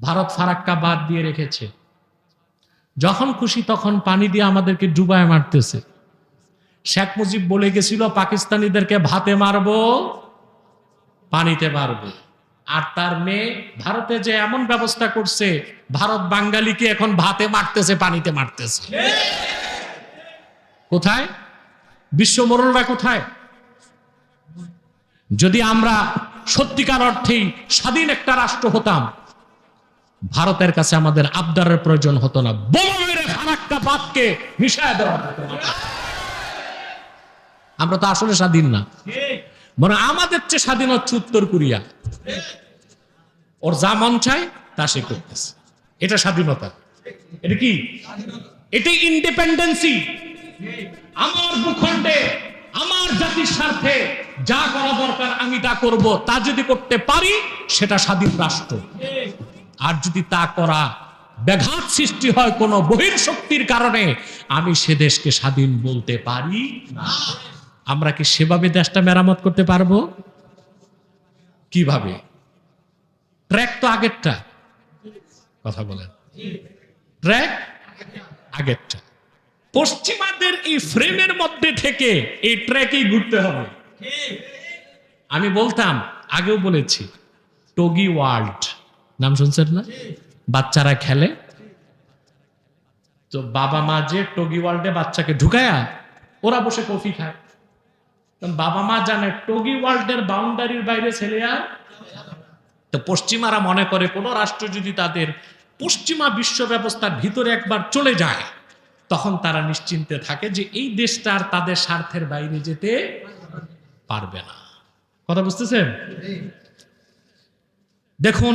ভারত ফারাক্কা বাদ দিয়ে রেখেছে। যখন খুশি তখন পানি দিয়ে আমাদেরকে ডুবায় মারতেছে। শেখ মুজিব বলে গেছিল, পাকিস্তানিদেরকে ভাতে মারবো, পানিতে মারবো। আর তার মেয়ে ভারতে যে এমন ব্যবস্থা করছে, ভারত বাঙালিকে এখন ভাতে মারতেছে, পানিতে মারতেছে। কোথায়? বিশ্ব মোরলরা কোথায়? যদি আমরা সত্যিকার অর্থেই স্বাধীন একটা রাষ্ট্র হতাম ভারতের কাছে আমাদের আবদারের প্রয়োজন হতো না। আমরা তো আসলে স্বাধীন না। মানে আমাদের চেয়ে স্বাধীন হচ্ছে উত্তর কোরিয়া। ওর যা মন চায়, তা সে করতেছে। এটা স্বাধীনতা। এটা কি? এটি ইন্ডিপেন্ডেন্সি আমার ভূখণ্ডে, আমার জাতির স্বার্থে যা করা দরকার আমি তা করব, তা যদি করতে পারি, সেটা স্বাধীন রাষ্ট্র। আর যদি তা করা ব্যাঘাত সৃষ্টি হয় কোনো বহির শক্তির কারণে, আমি সে দেশকে স্বাধীন বলতে পারি না। আমরা কি সেভাবে দেশটা মেরামত করতে পারব? কীভাবে? ট্র্যাক তো আগেরটা। কথা বলেন। ট্র্যাক আগেরটা। পশ্চিমাদের এই ফ্রেমের মধ্যে থেকে এই ট্র্যাকেই ঘুরতে হবে। আমি বলতাম, আগেও বলেছি, টগি ওয়ার্ল্ড। নাম শুনছেন না? বাচ্চারা খেলে। তো বাবা মা যে টগি ওয়ার্ল্ডে বাচ্চাকে ঢুকায়া, ওরা বসে কফি খায়। বাবা মা জানে, টগি ওয়ার্ল্ডের বাউন্ডারির বাইরে ছেলে আর তো পশ্চিমারা মনে করে, কোন রাষ্ট্র যদি তাদের পশ্চিমা বিশ্ব ব্যবস্থার ভিতরে একবার চলে যায়, তখন তারা নিশ্চিন্তে থাকে যে এই দেশটা আর তাদের স্বার্থের বাইরে যেতে পারবে না। কথা বুঝতেছেন? দেখুন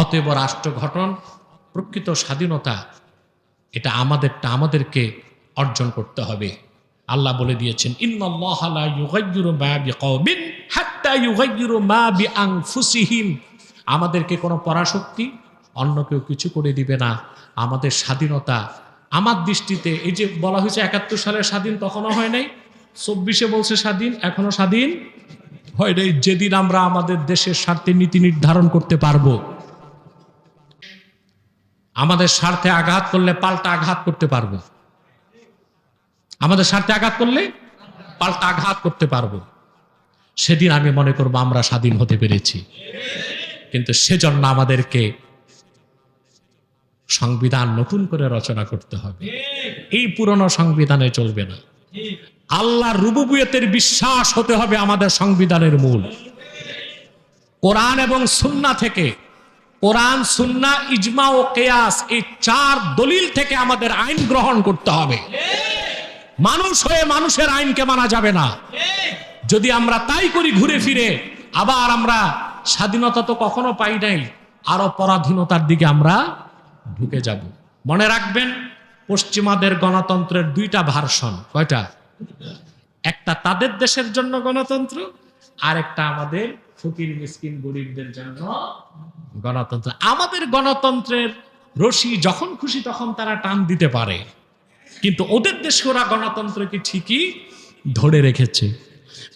অতএব রাষ্ট্র গঠন, প্রকৃত স্বাধীনতা, এটা আমাদেরটা আমাদেরকে অর্জন করতে হবে। আল্লাহ বলে দিয়েছেন আমাদেরকে কোনো পরাশক্তি অন্য কেউ কিছু করে দিবে না। আমাদের স্বাধীনতা, আমার দৃষ্টিতে এই যে বলা হয়েছে একাত্তর সালের স্বাধীন, তখনও হয় নাই। চব্বিশে বলছে স্বাধীন এখনও স্বাধীন। হয় নাই, যেদিন আমরা আমাদের দেশের স্বার্থে নীতি নির্ধারণ করতে পারব। আমাদের স্বার্থে আঘাত করলে পাল্টা আঘাত করতে পারব। আমাদের স্বার্থে আঘাত করলে পাল্টা আঘাত করতে পারব। সেদিন আমি মনে করব আমরা স্বাধীন হতে পেরেছি। কিন্তু সেজন্য আমাদেরকে সংবিধান নতুন করে রচনা করতে হবে। এই পুরনো সংবিধানে চলবে না। আল্লাহ রুবুবিয়তের বিশ্বাস হতে হবে আমাদের সংবিধানের মূল। কোরআন এবং সুন্না থেকে কোরআন, সুন্না, ইজমা ও কেয়াস এই চার দলিল থেকে আমাদের আইন গ্রহণ করতে হবে। মানুষ হয়ে মানুষের আইনকে মানা যাবে না। যদি আমরা তাই করি ঘুরে ফিরে, আবার আমরা স্বাধীনতা তো কখনো পাই নাই, আরও পরাধীনতার দিকে আমরা ঢুকে যাব। মনে রাখবেন, পশ্চিমাদের গণতন্ত্রের দুইটা ভার্সন, কয়টা? একটা তাদের দেশের জন্য গণতন্ত্র আর একটা আমাদের ফকির, মিসকিন, গরিবদের জন্য। গণতন্ত্র। আমাদের গণতন্ত্রের রশি যখন খুশি তখন তারা টান দিতে পারে। কিন্তু ওদের দেশে ওরা গণতন্ত্রকে ঠিকই ধরে রেখেছে।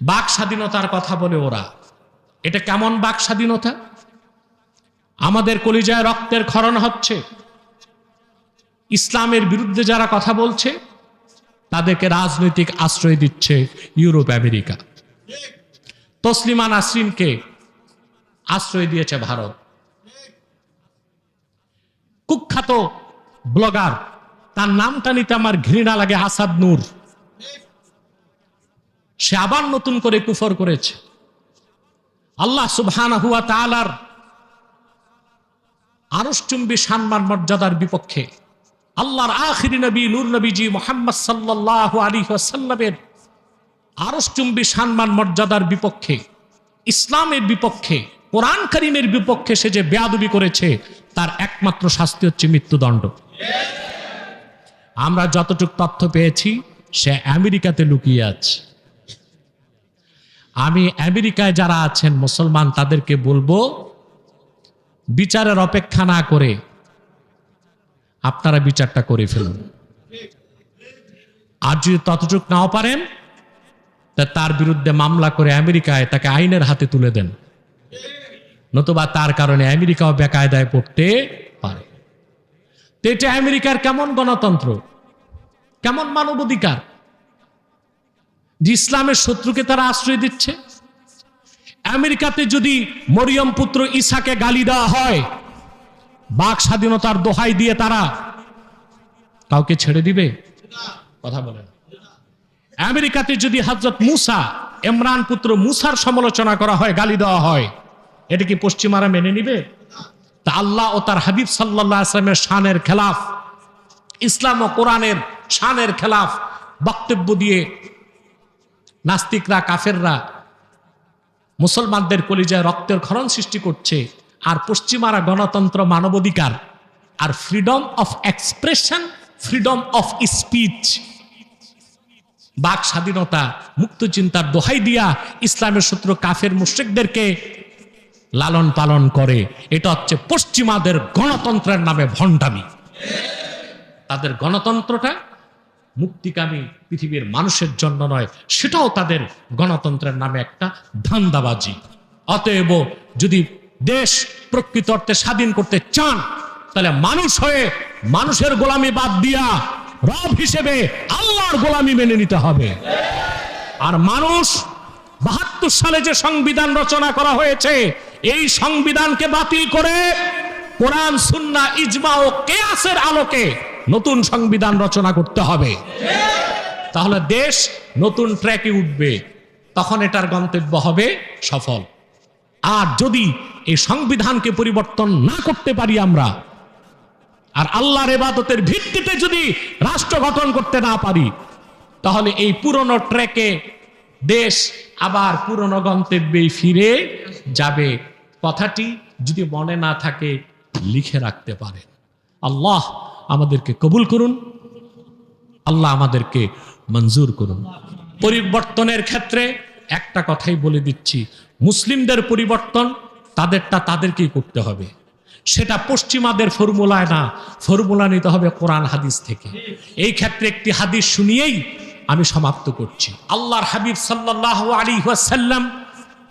বাক স্বাধীনতার কথা বলে ওরা। এটা কেমন বাক স্বাধীনতা? আমাদের কলিজায় রক্তের ক্ষরণ হচ্ছে। ইসলামের বিরুদ্ধে যারা কথা বলছে, তাদেরকে রাজনৈতিক আশ্রয় দিচ্ছে ইউরোপ, আমেরিকা। তসলিমা নাসরিনকে আশ্রয় দিয়েছে ভারত। কুখ্যাত ব্লগার, তার নামটা নিতে আমার ঘৃণা লাগে আসাদ নূর। সে আবার নতুন করে কুফর করেছে। আল্লাহ সুবহান হুয়া তালার আরসচুম্বী সম্মান মর্যাদার বিপক্ষে আল্লাহর আখিরি নবী, নূর নবীজি মোহাম্মদ সাল্লাহ আলী সাল্লামের আরসচুম্বী সম্মান মর্যাদার বিপক্ষে, ইসলামের বিপক্ষে, কোরআন করিমের বিপক্ষে সে যে বেয়াদবি করেছে, তার একমাত্র শাস্তি হচ্ছে মৃত্যুদণ্ড। আমরা যতটুকু তথ্য পেয়েছি, সে আমেরিকাতে লুকিয়ে আছে। আমি আমেরিকায় যারা আছেন, মুসলমান, তাদেরকে বলব, বিচারের অপেক্ষা না করে আপনারা বিচারটা করে ফেলুন। আর যদি ততটুক নাও পারেন তার বিরুদ্ধে মামলা করে আমেরিকায় তাকে আইনের হাতে তুলে দেন। নতুবা তার কারণে আমেরিকাও বেকায়দায় পড়তে পারে। তো এটা আমেরিকার কেমন গণতন্ত্র? কেমন মানবাধিকার? যে ইসলামের শত্রুকে তারা আশ্রয় দিচ্ছে? আমেরিকাতে যদি মরিয়ম পুত্র ঈসাকে গালি দেওয়া হয়, বাক স্বাধীনতার দোহাই দিয়ে তারা কাউকে ছেড়ে দিবে? কথা বলেন আমেরিকাতে যদি হজরত মুসা, ইমরান পুত্র মুসার সমালোচনা করা হয়, গালি দেওয়া হয়, এটা কি পশ্চিমারা মেনে নিবে? তা আল্লাহ ও তার হাবিব সাল্লাহ আসলামের শানের খেলাফ, ইসলাম ও কোরআনের শানের খেলাফ বক্তব্য দিয়ে নাস্তিকরা, কাফেররা মুসলমানদের কলিজায় রক্তের ক্ষরণ সৃষ্টি করছে, আর পশ্চিমারা গণতন্ত্র, মানবাধিকার আর freedom of expression, freedom of speech বাক স্বাধীনতা, মুক্ত চিন্তার দোহাই দিয়া ইসলামের শত্রু কাফের মুশ্রিকদেরকে লালন পালন করে। এটা হচ্ছে পশ্চিমাদের গণতন্ত্রের নামে ভণ্ডামি। তাদের গণতন্ত্রটা মুক্তিকামী পৃথিবীর মানুষের জন্য নয়, সেটাও তাদের গণতন্ত্রের নামে একটা ধান্দাবাজি। অতএব যদি দেশ প্রকৃত অর্থে স্বাধীন করতে চান, তাহলে মানুষ হয়ে মানুষের গোলামি বাদ দিয়া রব হিসেবে আল্লাহর গোলামি মেনে নিতে হবে। আর মানুষ বাহাত্তর সালে যে সংবিধান রচনা করা হয়েছে, এই সংবিধানকে বাতিল করে কোরআন সুন্না ইজমা ও কেয়াসের আলোকে নতুন সংবিধান রচনা করতে হবে। তাহলে দেশ নতুন ট্র্যাকে উঠবে, তখন এটার গন্তব্য হবে সফল। আর যদি এই সংবিধানকে পরিবর্তন না করতে পারি আমরা আর আল্লাহর এবাদতের ভিত্তিতে যদি রাষ্ট্র গঠন করতে না পারি, তাহলে এই পুরনো ট্র্যাকে দেশ আবার পুরনো গন্তব্যেই ফিরে যাবে। কথাটি যদি মনে না থাকে, লিখে রাখতে পারেন। আল্লাহ আমাদেরকে কবুল করুন, আল্লাহ আমাদেরকে মঞ্জুর করুন। পরিবর্তনের ক্ষেত্রে একটা কথাই বলে দিচ্ছি, মুসলিমদের পরিবর্তন তাদেরটা তাদেরকেই করতে হবে। সেটা পশ্চিমাদের ফর্মুলায় না, ফর্মুলা নিতে হবে কোরআন হাদিস থেকে। এই ক্ষেত্রে একটি হাদিস শুনিয়েই আমি সমাপ্ত করছি। আল্লাহর হাবিব সাল্লাহ আলী ওয়াসাল্লাম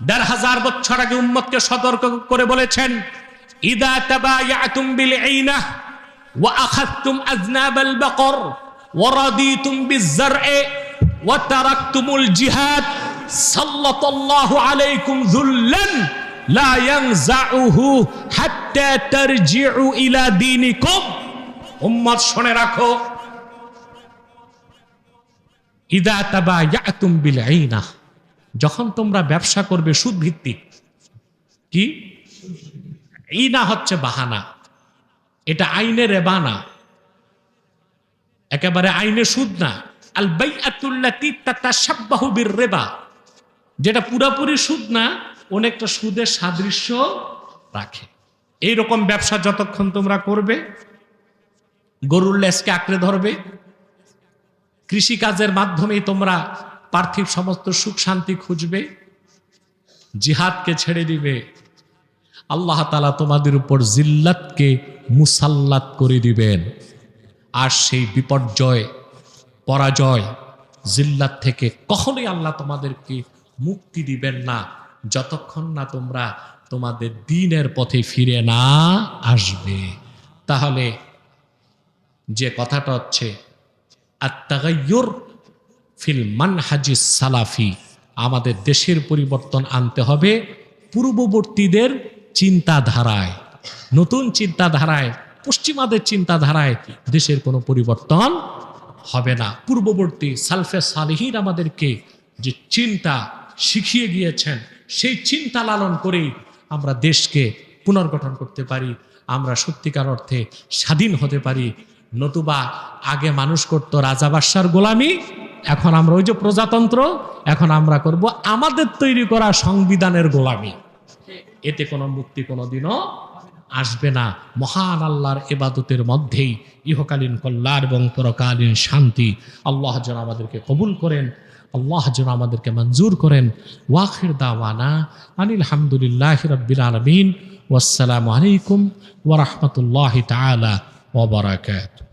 দেড় হাজার বছর আগে উম্মতকে সতর্ক করে বলেছেন, ইদা তাবায়াতুম বিল আইনাহ ওয়া আখাযতুম আযনাবাল বাকর ওয়া রাদিতুম বিজ-জার'i ওয়া তারাকতুমুল জিহাদ সাল্লাল্লাহু আলাইকুম যুল্লান লা ইয়ানজাউহু হাত্তা তারজিউ ইলা দীনিকুম। উম্মত শুনে রাখো। ইদা তাবায়াতুম বিল আইনাহ যখন তোমরা ব্যবসা করবে সুদ ভিত্তিক কি? ইনা হচ্ছে বাহানা। এটা আইনের রেবানা। একেবারে আইনে সুদ না। আল বাইআতুল্লাতি তাতাশাব্বাহু বির রেবা। যেটা পুরাপুরি সুদ না অনেকটা সুদের সাদৃশ্য রাখে। এই রকম ব্যবসা যতক্ষণ তোমরা করবে, গরুর লেসকে আঁকড়ে ধরবে, কৃষিকাজের মাধ্যমেই তোমরা পার্থিব সমস্ত সুখ শান্তি খুঁজবে, জিহাদকে ছেড়ে দিবে, আল্লাহ তালা তোমাদের উপর জিল্লাতকে মুসাল্লাত করে দিবেন। আর সেই বিপর্যয়, পরাজয় জিল্লাত থেকে কখনোই আল্লাহ তোমাদেরকে মুক্তি দিবেন না। যতক্ষণ না তোমরা তোমাদের দিনের পথে ফিরে না আসবে, তাহলে যে কথাটা হচ্ছে আত্মাগাইয়ুর ফিল মানহাজি সালাফি। আমাদের দেশের পরিবর্তন আনতে হবে পূর্ববর্তীদের চিন্তাধারায়। নতুন চিন্তাধারায়, পশ্চিমাদের চিন্তাধারায় দেশের কোনো পরিবর্তন হবে না। পূর্ববর্তী সালফে সালিহীন আমাদেরকে যে চিন্তা শিখিয়ে গিয়েছেন সেই চিন্তা লালন করেই আমরা দেশকে পুনর্গঠন করতে পারি, আমরা সত্যিকার অর্থে স্বাধীন হতে পারি। নতুবা আগে মানুষ করতো রাজা বাদশার গোলামি, এখন আমরা ওই যে প্রজাতন্ত্র, এখন আমরা করব আমাদের তৈরি করা সংবিধানের গোলামি। এতে কোনো মুক্তি কোনোদিনও আসবে না। মহান আল্লাহর এবাদতের মধ্যেই ইহকালীন কল্যাণ এবং পরকালীন শান্তি। আল্লাহ যেন আমাদেরকে কবুল করেন, আল্লাহ যেন আমাদেরকে মঞ্জুর করেন। ওয়াখির দাওয়ানা আনিল হামদুলিল্লাহ রব্বিল আলমিন। ওয়াসালামু আলাইকুম ওরহমতুল্লাহ তালা ওবরাকাত